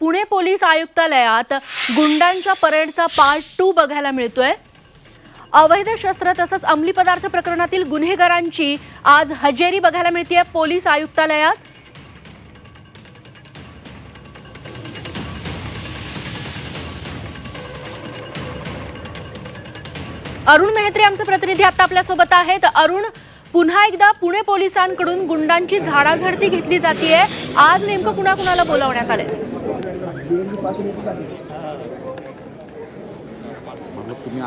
Pune police आयुक्तालयात गुंडांच्या परेडचा पार्ट टू बघायला मिळतोय. अवैध शस्त्र तसंच अंमली पदार्थ प्रकरणातील गुन्हेगारांची आज हजेरी बघायला मिळते पोलीस आयुक्तालयात. अरुण मेहत्रे आमचे प्रतिनिधी आता आपल्यासोबत आहेत. अरुण पुन्हा एकदा पुणे पोलिसांकडून गुंडांची झाडाझडती घेतली जाते आज नेमकं कुणाकुणाला बोलावण्यात आलंय? तिरंगी पातळीतच आहे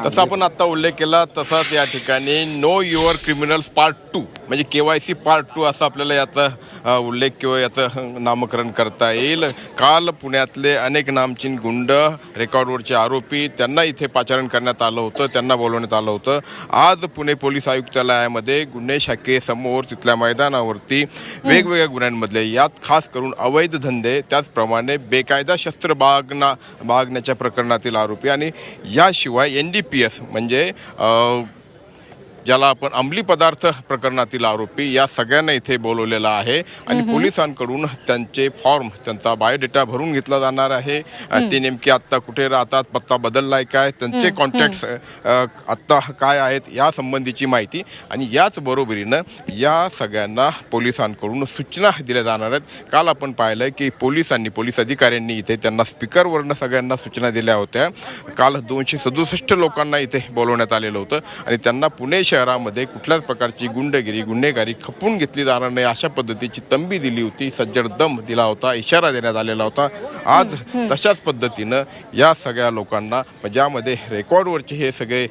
तसा आपण आता उल्लेख केला तसाच या ठिकाणी know your criminals part two म्हणजे K Y C part two असं आपल्याला याचा उल्लेख किंवा याचं नामकरण करता येईल. काल पुण्यातले अनेक नामचीन गुंड रेकॉर्डवरचे आरोपी त्यांना इथे पाचारण करण्यात आलं होतं त्यांना बोलवण्यात आलं होतं. आज पुणे पोलीस आयुक्तालयामध्ये गुन्हे शाखेसमोर तिथल्या मैदानावरती वेगवेगळ्या गुन्ह्यांमधले यात खास करून अवैध धंदे त्याचप्रमाणे बेकायदा शस्त्र बागना बागण्याच्या प्रकरणातील आरोपी आणि या याशिवाय एन डी पी एस म्हणजे ज्याला आपण अंमली पदार्थ प्रकरणातील आरोपी या सगळ्यांना इथे बोलवलेलं आहे. आणि पोलिसांकडून त्यांचे फॉर्म त्यांचा बायोडेटा भरून घेतला जाणार आहे. ते नेमके आत्ता कुठे राहतात पत्ता बदललाय काय त्यांचे कॉन्टॅक्ट्स आत्ता काय आहेत या संबंधीची माहिती. आणि याच बरोबरीनं या सगळ्यांना पोलिसांकडून सूचना दिल्या जाणार आहेत. काल आपण पाहिलं की पोलिसांनी पोलीस अधिकाऱ्यांनी इथे त्यांना स्पीकरवरनं सगळ्यांना सूचना दिल्या होत्या. काल दोनशे सदुसष्ट लोकांना इथे बोलवण्यात आलेलं होतं. आणि त्यांना पुणे शहरामध्ये कुठल्याच प्रकारची गुंडगिरी गुन्हेगारी खपून घेतली जाणार नाही अशा पद्धतीची तंबी दिली होती. सज्जड दम दिला होता इशारा देण्यात आलेला होता. आज तशाच पद्धतीनं या सगळ्या लोकांना ज्यामध्ये रेकॉर्डवरचे हे सगळे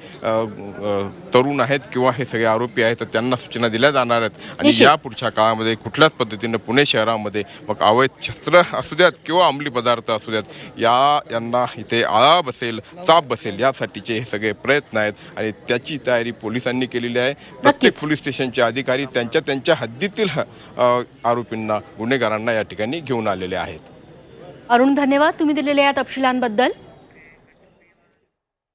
तरुण आहेत किंवा हे सगळे आरोपी आहेत तर त्यांना सूचना दिल्या जाणार आहेत. आणि. या पुढच्या काळामध्ये कुठल्याच पद्धतीनं पुणे शहरामध्ये मग अवैध शस्त्र असू द्यात किंवा अंमली पदार्थ असू द्यात या यांना इथे आळा बसेल चाप बसेल यासाठीचे हे सगळे प्रयत्न आहेत. आणि त्याची तयारी पोलिसांनी केलेली आहे. प्रत्येक. पोलीस स्टेशनचे अधिकारी त्यांच्या त्यांच्या हद्दीतील आरोपींना गुन्हेगारांना या ठिकाणी घेऊन आलेले आहेत. अरुण धन्यवाद. तुम्ही दिलेल्या या तपशिलांबद्दल.